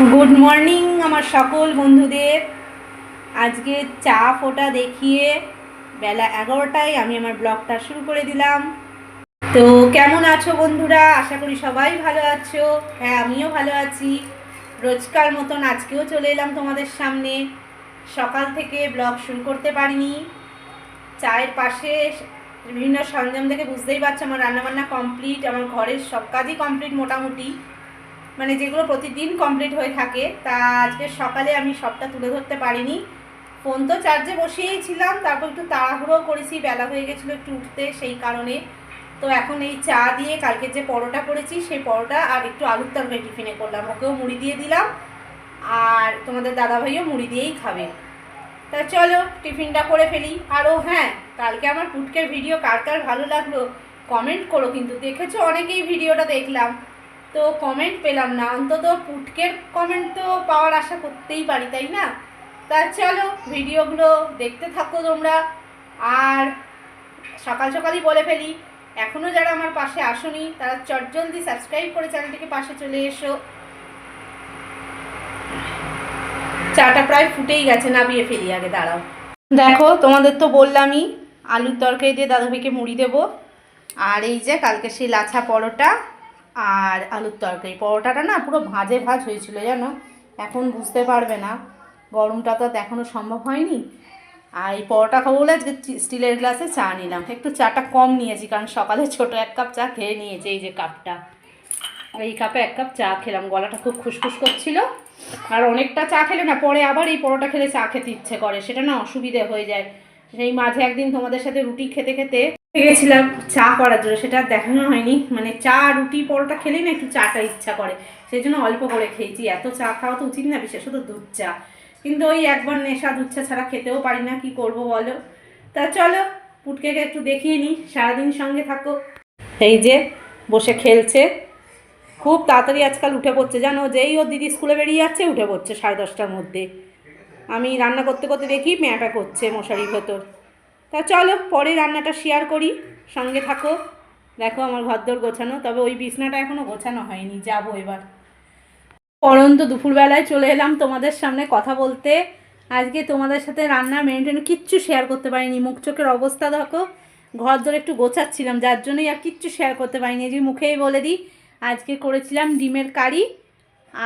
Good morning আমার সকল বন্ধুদের। আজকে চা ফোটা দেখিয়ে বেলা এগারোটায় আমি আমার ব্লগটা শুরু করে দিলাম। তো কেমন আছো বন্ধুরা? আশা করি সবাই ভালো আছো। হ্যাঁ আমিও ভালো আছি। রোজকার মতন আজকেও চলে এলাম তোমাদের সামনে। সকাল থেকে ব্লগ শুরু করতে পারিনি। চায়ের পাশে বিভিন্ন সরঞ্জাম দেখে বুঝতেই পারছ আমার রান্নাবান্না কমপ্লিট, আমার ঘরের সব কাজই কমপ্লিট মোটামুটি। মানে যেগুলো প্রতিদিন কমপ্লিট হয়ে থাকে, তা আজকে সকালে আমি সবটা তুলে ধরতে পারিনি। ফোন তো চার্জে বসিয়েই ছিলাম, তারপর একটু তাড়াহুড়ো করেছি, বেলা হয়ে গেছিল একটু উঠতে সেই কারণে। তো এখন এই চা দিয়ে কালকে যে পরোটা করেছি, সেই পরোটা আর একটু আলুর তরকারি টিফিনে করলাম। ওকেও মুড়ি দিয়ে দিলাম, আর তোমাদের দাদাভাইও মুড়ি দিয়েই খাবে। তা চলো, টিফিনটা করে ফেলি। আরও হ্যাঁ কালকে আমার পুটকের ভিডিও কার কার ভালো লাগল কমেন্ট করো কিন্তু। দেখেছ, অনেকেই ভিডিওটা দেখলাম। তো কমেন্ট পেলাম না। অন্তত পুটকের কমেন্ট তো পাওয়ার আশা করতেই পারি, তাই না? তা চলো, ভিডিওগুলো দেখতে থাকো তোমরা। আর সকাল সকালই বলে ফেলি এখনও যারা আমার পাশে আসোনি, তারা চটজলদি সাবস্ক্রাইব করে চ্যানেলটিকে পাশে চলে এসো। চাটা প্রায় ফুটেই গেছে নাবিয়ে ফেলি আগে, দাঁড়াও। দেখো, তোমাদের তো বললামই, আলুর তরকারি দিয়ে দাদাভাইকে মুড়ি দেবো। আর এই যে, কালকে সেই লাছা পরোটা। আর আলুর তরকারি। পরোটাটা না পুরো ভাজে ভাজ হয়েছিল জানো? এখন বুঝতে পারবে না। গরমটা তো এখনও সম্ভব হয়নি। আর এই পরোটা খাব বলে আজকে স্টিলের গ্লাসে চা নিলাম। একটু চাটা কম নিয়েছি কারণ সকালে ছোট এক কাপ চা খেয়ে নিয়েছি এই যে কাপটা। আর এই কাপে এক কাপ চা খেলাম। গলাটা খুব খুসখুস করছিল। আর অনেকটা চা খেলে না, পরে আবার এই পরোটা খেলে চা খেতে ইচ্ছে করে। সেটা না অসুবিধে হয়ে যায়। সেই মাঝে একদিন তোমাদের সাথে রুটি খেতে খেতে গেছিলাম চা করার জন্য, সেটা দেখানো হয়নি। মানে চা, রুটি, পরোটা খেলেই না একটু চাটা ইচ্ছা করে। সেই জন্য অল্প করে খেয়েছি। এত চা খাওয়া তো উচিত না বিশেষত দুধ চা। কিন্তু ওই একবার নেশা, দুধ চা ছাড়া খেতেও পারি না, কি করব বলো? তা চলো, পুটকেকে একটু দেখিয়ে নিই, সারাদিন সঙ্গে থাকো। এই যে, বসে খেলছে। খুব তাড়াতাড়ি আজকাল উঠে পড়ছে, জানো? যেই ওর দিদি স্কুলে বেরিয়ে যাচ্ছে, উঠে পড়ছে সাড়ে দশটার মধ্যে। আমি রান্না করতে করতে দেখি মেয়াটা করছে মশারির ভেতর। তা চলো, পরে রান্নাটা শেয়ার করি। সঙ্গে থাকো। দেখো আমার ঘরদোর গোছানো, তবে ওই বিছনাটা এখনও গোছানো হয়নি, যাব এবার। পরন্ত দুপুরবেলায় চলে এলাম তোমাদের সামনে কথা বলতে। আজকে তোমাদের সাথে রান্না মেনটেন কিচ্ছু শেয়ার করতে পারিনি। মুখ চোখের অবস্থা দেখো। ঘর ধরে একটু গোছাচ্ছিলাম, যার জন্যই আর কিচ্ছু শেয়ার করতে পারিনি। যে মুখেই বলে দিই, আজকে করেছিলাম ডিমের কারি,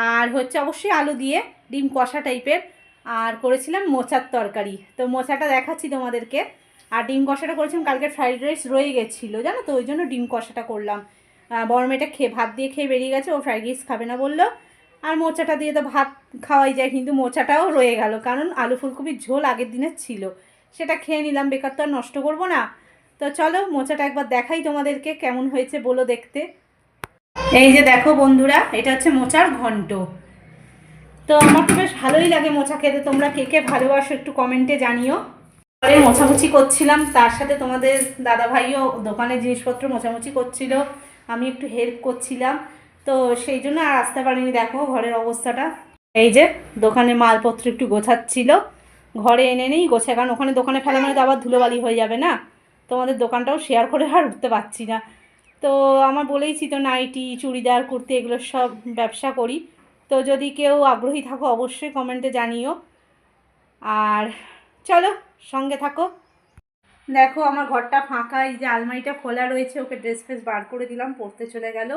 আর হচ্ছে অবশ্যই আলু দিয়ে ডিম কষা টাইপের আর করেছিলাম মোচার তরকারি। তো মোচাটা দেখাচ্ছি তোমাদেরকে। আর ডিম কষাটা করেছিলাম কালকে ফ্রাইড রাইস রয়ে গেছিল, জানো তো? ওই জন্য ডিম কষাটা করলাম। বড় মেয়েটা খেয়ে, ভাত দিয়ে খেয়ে বেরিয়ে গেছে, ও ফ্রাইড রাইস খাবে না বলল। আর মোচাটা দিয়ে তো ভাত খাওয়াই যায়, কিন্তু মোচাটাও রয়ে গেল, কারণ আলু ফুলকপির ঝোল আগের দিনের ছিল। সেটা খেয়ে নিলাম, বেকার তো আর নষ্ট করব না। তো চলো, মোচাটা একবার দেখাই তোমাদেরকে কেমন হয়েছে, বলো দেখতে। এই যে দেখো বন্ধুরা, এটা হচ্ছে মোচার ঘন্ট। তো আমার তো বেশ ভালোই লাগে মোচা খেতে, তোমরা কে কে ভালোবাসো একটু কমেন্টে জানিও। পরে মোছামুছি করছিলাম। তার সাথে তোমাদের দাদা ভাইও দোকানে জিনিসপত্র মোছামুছি করছিল। আমি একটু হেল্প করছিলাম। তো সেই জন্য আর আসতে পারিনি। দেখো ঘরের অবস্থাটা। এই যে দোকানে মালপত্র একটু গোছাচ্ছিল। ঘরে এনে নেই গোছায় কারণ ওখানে দোকানে ফেলা মানে তো আবার ধুলোবালি হয়ে যাবে না। তোমাদের দোকানটাও শেয়ার করে আর উঠতে পারছি না। তো আমার বলেইছি তো নাইটি, চুড়িদার, কুর্তি এগুলো সব ব্যবসা করি। তো যদি কেউ আগ্রহী থাকো অবশ্যই কমেন্টে জানিও। আর চলো। সঙ্গে থাকো। দেখো, আমার ঘরটা ফাঁকা, এই যে আলমারিটা খোলা রয়েছে, ওকে ড্রেস ফ্রেস বার করে দিলাম, পড়তে চলে গেল।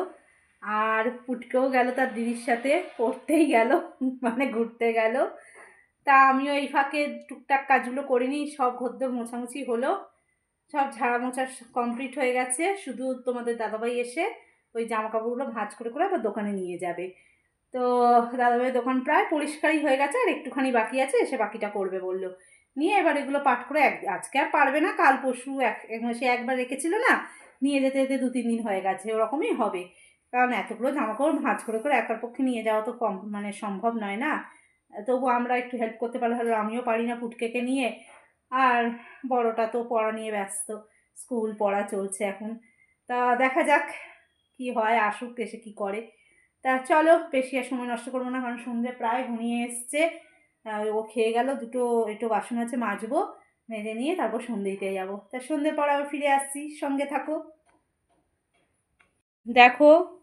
আর পুটকেও গেল, তার দিদির সাথে পড়তেই গেল মানে ঘুরতে গেল। তা আমিও এই ফাঁকে টুকটাক কাজগুলো করিনি সব ঘরদোর মোছামুছি হলো, সব ঝাড়া মোছা কমপ্লিট হয়ে গেছে। শুধু তোমাদের দাদাভাই এসে ওই জামা কাপড়গুলো ভাঁজ করে করে আবার দোকানে নিয়ে যাবে। তো দাদাভাই দোকান প্রায় পরিষ্কারই হয়ে গেছে, আর একটুখানি বাকি আছে, এসে বাকিটা করবে বলল। নিয়ে এবার এগুলো পাঠ করে এক আজকে আর পারবে না, কাল পরশু এক মাসে একবার রেখেছিল না, নিয়ে যেতে যেতে দু তিন দিন হয়ে গেছে, ওরকমই হবে। কারণ এতগুলো জামা কাপড় ভাঁজ করে করে একার পক্ষে নিয়ে যাওয়া তো কম মানে সম্ভব নয় না। তবু আমরা একটু হেল্প করতে পারলে হয়তো আমিও পারি না পুটকেকে নিয়ে। আর বড়টা তো পড়া নিয়ে ব্যস্ত, স্কুল পড়া চলছে এখন। তা দেখা যাক কি হয়, আসুক এসে কি করে। তা চলো, বেশি আর সময় নষ্ট করব না, কারণ সন্ধ্যে প্রায় ঘনিয়ে এসছে। ও খেয়ে গেল, দুটো একটু বাসন আছে মাজবো, মেজে নিয়ে তারপর সন্ধ্যে দিতে যাব। তা সন্ধ্যের পর আবার ফিরে আসছি, সঙ্গে থাকো। দেখো,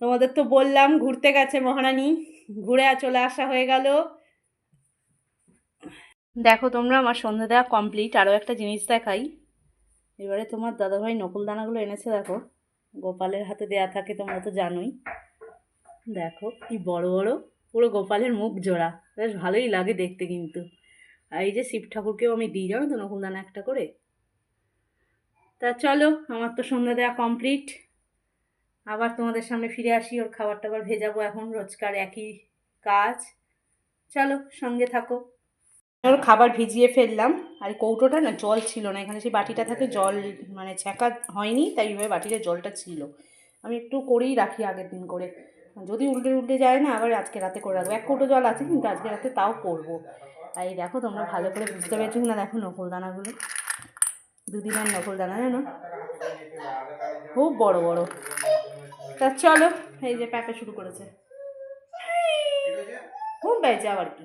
তোমাদের তো বললাম ঘুরতে গেছে মহারানী, ঘুরে চলে আসা হয়ে গেল। দেখো, তোমরা আমার সন্ধ্যে দেওয়া কমপ্লিট আরও একটা জিনিস দেখাই। এবারে তোমার দাদাভাই নকুল দানাগুলো এনেছে, দেখো। গোপালের হাতে দেয়া থাকে, তোমরা তো জানোই। দেখো, কি বড় বড়, পুরো গোপালের মুখ জোড়া। বেশ ভালোই লাগে দেখতে কিন্তু। আর এই যে শিব ঠাকুরকেও আমি দিই জানো তো নকুল দানা একটা করে। তা চলো, আমার তো সন্ধ্যা দেওয়া কমপ্লিট আবার তোমাদের সামনে ফিরে আসি, ওর খাবার টাবার ভেজাবো এখন, রোজকার একই কাজ। চলো, সঙ্গে থাকো। ওর খাবার ভিজিয়ে ফেললাম, আর কৌটোটা না জল ছিল না, এখানে সেই বাটিটা থাকে জল মানে ছ্যাঁকা হয়নি, তাই এইভাবে বাটিতে জলটা ছিল। আমি একটু করেই রাখি আগের দিন করে। যদি উল্টে উল্টে যায় না, আবার আজকে রাতে করে রাখব। এক কৌটো জল আছে কিন্তু আজকে রাতে তাও করব। আর এই দেখো তোমরা ভালো করে বুঝতে পেরেছ না দেখো নকল দানাগুলো দুদিনের নকল দানা জানো? খুব বড় বড়। তা চলো, এই যে প্যাপে শুরু করেছে। ঘুম পেয়েছে আবার কি?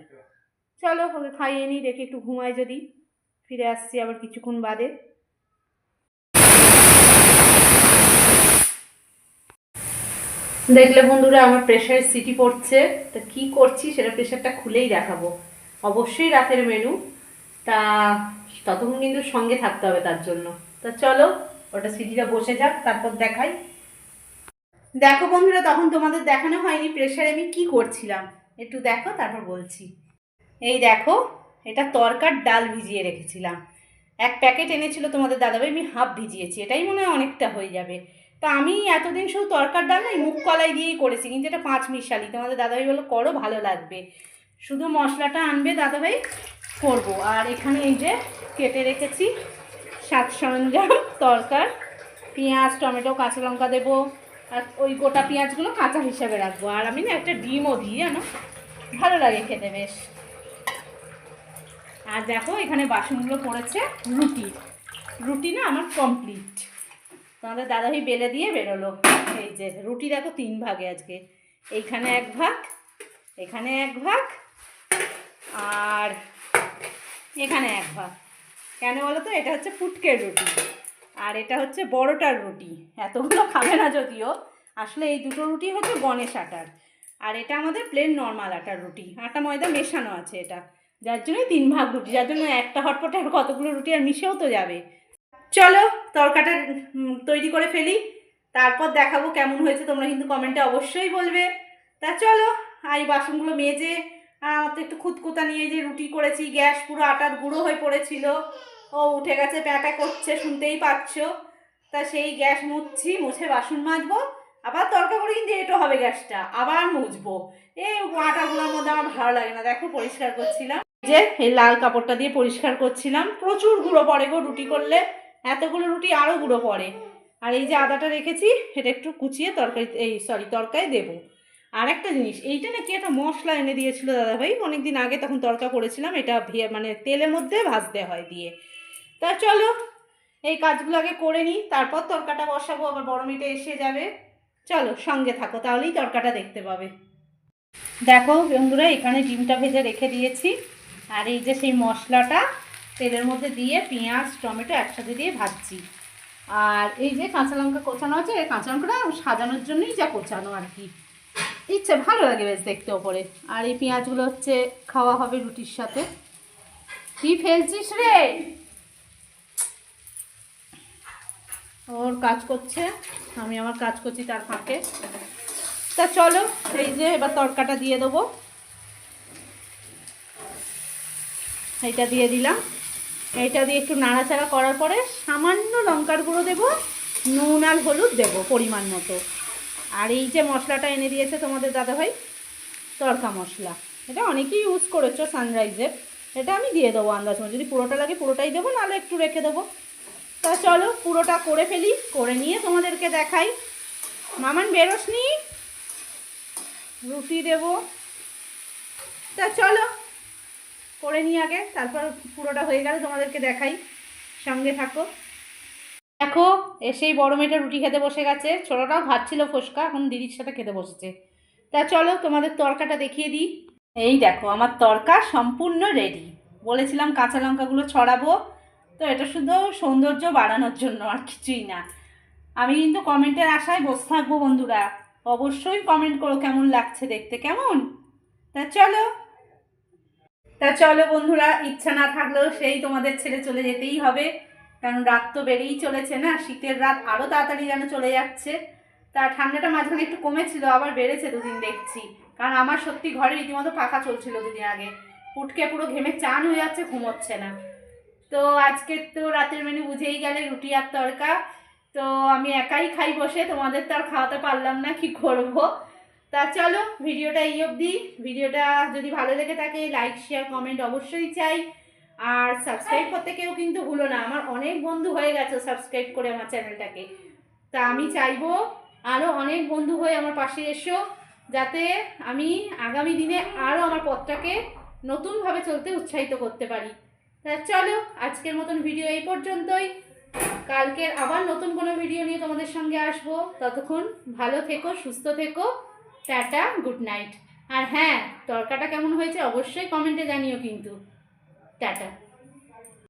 চলো, ওকে খাইয়ে নিই, দেখি একটু ঘুমাই যদি। ফিরে আসছি আবার কিছুক্ষণ বাদে। দেখলে বন্ধুরা, আমার প্রেশারের সিটি পড়ছে। তা কি করছি সেটা প্রেশারটা খুলেই দেখাবো। অবশ্যই রাতের মেনু তা ততক্ষণ কিন্তু সঙ্গে থাকতে হবে তার জন্য। তা চলো, ওটা সিটিটা বসে যাক, তারপর দেখাই। দেখো বন্ধুরা, তখন তোমাদের দেখানো হয়নি প্রেশারে আমি কি করছিলাম। একটু দেখো, তারপর বলছি। এই দেখো, এটা তরকার ডাল ভিজিয়ে রেখেছিলাম। এক প্যাকেট এনেছিল তোমাদের দাদাভাই, আমি হাফ ভিজিয়েছি। এটাই মনে হয় অনেকটা হয়ে যাবে। তা আমি এতদিন শুধু তরকার ডাল না মুখ কলাই দিয়েই করেছি, কিন্তু এটা পাঁচ মিশালি তোমাদের দাদাভাই বলল, করো, ভালো লাগবে। শুধু মশলাটা আনবে দাদাভাই, করব। আর এখানে এই যে কেটে রেখেছি সাত সরঞ্জাম, তরকার, পেঁয়াজ, টমেটো, কাঁচা লঙ্কা দেবো, আর ওই গোটা পেঁয়াজগুলো কাঁচা হিসাবে রাখব। আর আমি না একটা ডিমও দিই, জানো? ভালো লাগে খেতে বেশ। আর দেখো, এখানে বাসনগুলো পড়েছে রুটি। রুটি না আমার কমপ্লিট তোমাদের দাদাভাই বেলে দিয়ে বেরোলো। এই যে, রুটি দেখো তিন ভাগে আজকে। এইখানে এক ভাগ, এখানে এক ভাগ, আর এখানে এক ভাগ। কেন বলো তো? এটা হচ্ছে ফুটকের রুটি, আর এটা হচ্ছে বড়টার রুটি। এতগুলো খাবে না যদিও। আসলে এই দুটো রুটি হচ্ছে গণেশ আটার। আর এটা আমাদের প্লেন নর্মাল আটার রুটি। আটা ময়দা মেশানো আছে এটা। যার জন্যই তিন ভাগ রুটি, যার জন্য একটা হটপটে আর কতগুলো রুটি আর মিশেও তো যাবে। চলো তরকাটা তৈরি করে ফেলি। তারপর দেখাবো কেমন হয়েছে, তোমরা কিন্তু কমেন্টে অবশ্যই বলবে। তা চলো এই বাসনগুলো মেজে আমার তো একটু খুঁতকুতা নিয়ে যে রুটি করেছি, গ্যাস পুরো আটার গুঁড়ো হয়ে পড়েছিল। ও উঠে গেছে, প্যাঁটা করছে, শুনতেই পাচ্ছ। তা সেই গ্যাস মুছছি, মুছে বাসন মাজবো। আবার তরকা করে কিন্তু এটো হবে গ্যাসটা, আবার মুছবো। এই আটাগুলোর মধ্যে আমার ভালো লাগে না, দেখো পরিষ্কার করছিলাম। যে এই লাল কাপড়টা দিয়ে পরিষ্কার করছিলাম। প্রচুর গুঁড়ো পড়ে গো রুটি করলে। এতগুলো রুটি আরও গুঁড়ো পড়ে। আর এই যে আদাটা রেখেছি, এটা একটু কুচিয়ে তরকারি এই সরি তরকায় দেবো। আর একটা জিনিস, এইটা নাকি একটা মশলা এনে দিয়েছিল দাদাভাই। অনেক দিন আগে তখন তরকা করেছিলাম, এটা মানে তেলের মধ্যে ভাজতে হয় দিয়ে। তা চলো, এই কাজগুলো আগে করে নিই, তারপর তরকাটা বসাবো, আবার বড় মেয়েটা এসে যাবে। চলো, সঙ্গে থাকো, তাহলেই তরকাটা দেখতে পাবে। দেখো বন্ধুরা, এখানে ডিমটা ভেজে রেখে দিয়েছি। আর এই যে সেই মশলাটা তেলের মধ্যে দিয়ে পেঁয়াজ, টমেটো একসাথে দিয়ে ভাজছি। আর এই যে কাঁচা লঙ্কা কোচানো আছে, এই কাঁচা লঙ্কাটা সাজানোর জন্যই যা কোচানো আর কি। ইচ্ছে, ভালো লাগে বেশ দেখতে ওপরে। আর এই পেঁয়াজগুলো হচ্ছে খাওয়া হবে রুটির সাথে। কি ফেলছিস রে? ওর কাজ করছে, আমি আমার কাজ করছি তার ফাঁকে। তা চলো, এই যে এবার তরকাটা দিয়ে দেবো। এইটা দিয়ে দিলাম। এইটা দিয়ে একটু নাড়াচাড়া করার পরে সামান্য লঙ্কার গুঁড়ো দেবো, নুন আর হলুদ দেবো পরিমাণ মতো। আর এই যে মশলাটা এনে দিয়েছে তোমাদের দাদাভাই তড়কা মশলা। এটা অনেকেই ইউজ করেছ সানরাইজের এটা আমি দিয়ে দেবো আন্দাজ মতো। যদি পুরোটা লাগে পুরোটাই দেবো, নাহলে একটু রেখে দেবো। তা চলো পুরোটা করে ফেলি, করে নিয়ে তোমাদেরকে দেখাই। মামান বেরোস নি রুটি দেবো। তা চলো। করে নিই আগে, তারপর পুরোটা হয়ে গেলে তোমাদেরকে দেখাই। সঙ্গে থাকো। দেখো, এসেই বড় মেয়েটা রুটি খেতে বসে গেছে। ছোটোটাও খাচ্ছিল ফোসকা এখন দিদির সাথে খেতে বসেছে। তা চলো, তোমাদের তরকাটা দেখিয়ে দিই। এই দেখো, আমার তরকা সম্পূর্ণ রেডি বলেছিলাম কাঁচা লঙ্কাগুলো ছড়াবো। তো এটা শুধু সৌন্দর্য বাড়ানোর জন্য আর কিছুই না। আমি কিন্তু কমেন্টের আশায় বসে থাকব বন্ধুরা। অবশ্যই কমেন্ট করো কেমন লাগছে দেখতে, কেমন? তা চলো। তা চলো বন্ধুরা, ইচ্ছা না থাকলেও সেই তোমাদের ছেড়ে চলে যেতেই হবে। কারণ রাত তো বেড়েই চলেছে না, শীতের রাত আরও তাড়াতাড়ি যেন চলে যাচ্ছে। তা ঠান্ডাটা মাঝখানে একটু কমেছিল, আবার বেড়েছে দুদিন দেখছি। কারণ আমার সত্যি ঘরে রীতিমতো পাখা চলছিল দুদিন আগে। উঠকে পুরো ঘেমে চান হয়ে যাচ্ছে, ঘুমোচ্ছে না। তো আজকে তো রাতের মেনু বুঝেই গেলে, রুটি আর তড়কা। তো আমি একাই খাই বসে, তোমাদের তো আর খাওয়াতে পারলাম না, কি করব? তা চলো, ভিডিওটা এই অবধি। ভিডিওটা যদি ভালো লেগে থাকে লাইক শেয়ার কমেন্ট অবশ্যই চাই। আর সাবস্ক্রাইব করতে কেউ কিন্তু ভুলো না। আমার অনেক বন্ধু হয়ে গেছে সাবস্ক্রাইব করে আমার চ্যানেলটাকে তা আমি চাইব আরও অনেক বন্ধু হয়ে আমার পাশে এসো, যাতে আমি আগামী দিনে আরও আমার পথটাকে নতুনভাবে চলতে উৎসাহিত করতে পারি। তা চলো, আজকের মতন ভিডিও এই পর্যন্তই। কালকের আবার নতুন কোনো ভিডিও নিয়ে তোমাদের সঙ্গে আসব। ততক্ষণ ভালো থেকো, সুস্থ থেকো। টাটা গুড নাইট আর হ্যাঁ তরকাটা কেমন হয়েছে অবশ্যই কমেন্টে জানিও কিন্তু। টাটা।